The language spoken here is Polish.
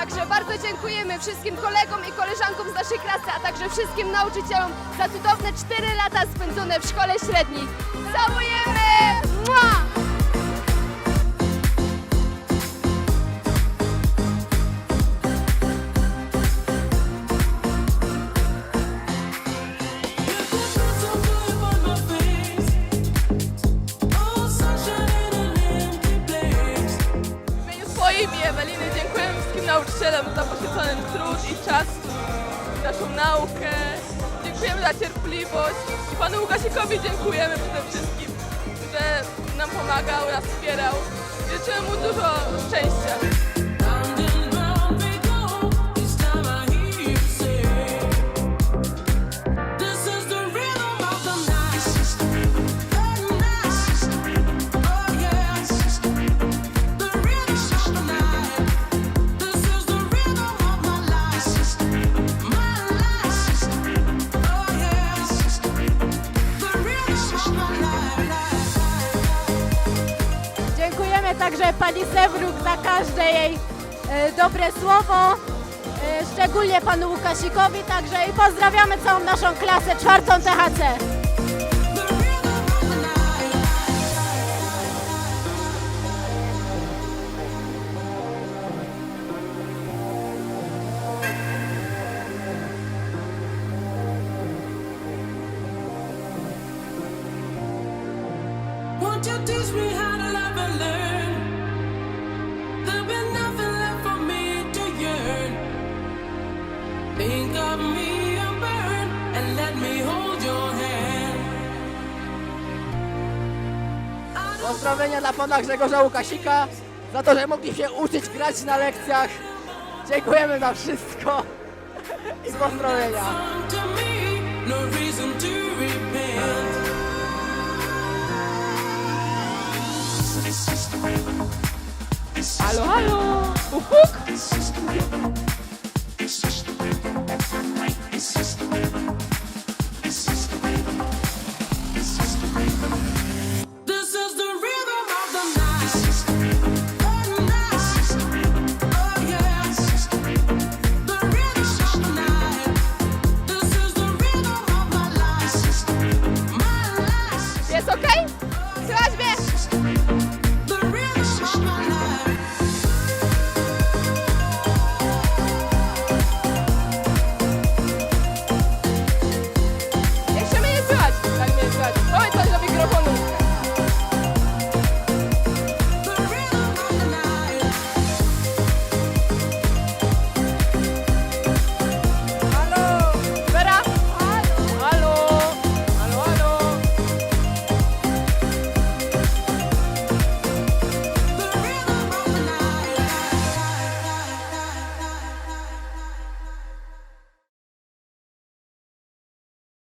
Także bardzo dziękujemy wszystkim kolegom i koleżankom z naszej klasy, a także wszystkim nauczycielom za cudowne 4 lata spędzone w szkole średniej. Całujemy! Mua! Imieniu swoim i Eweliny dziękujemy wszystkim nauczycielom za poświęcony trud i czas w naszą naukę. Dziękujemy za cierpliwość i panu Łukasikowi dziękujemy przede wszystkim, że nam pomagał, nas wspierał. Życzymy mu dużo szczęścia. Także pani Sewruk za każde jej e, dobre słowo, e, szczególnie panu Łukasikowi także i pozdrawiamy całą naszą klasę czwartą THC. Won't you teach me how to love and learn? Pozdrowienia dla pana Grzegorza Łukasika za to, że mogli się uczyć grać na lekcjach. Dziękujemy za wszystko i pozdrowienia. Halo, halo! Puk!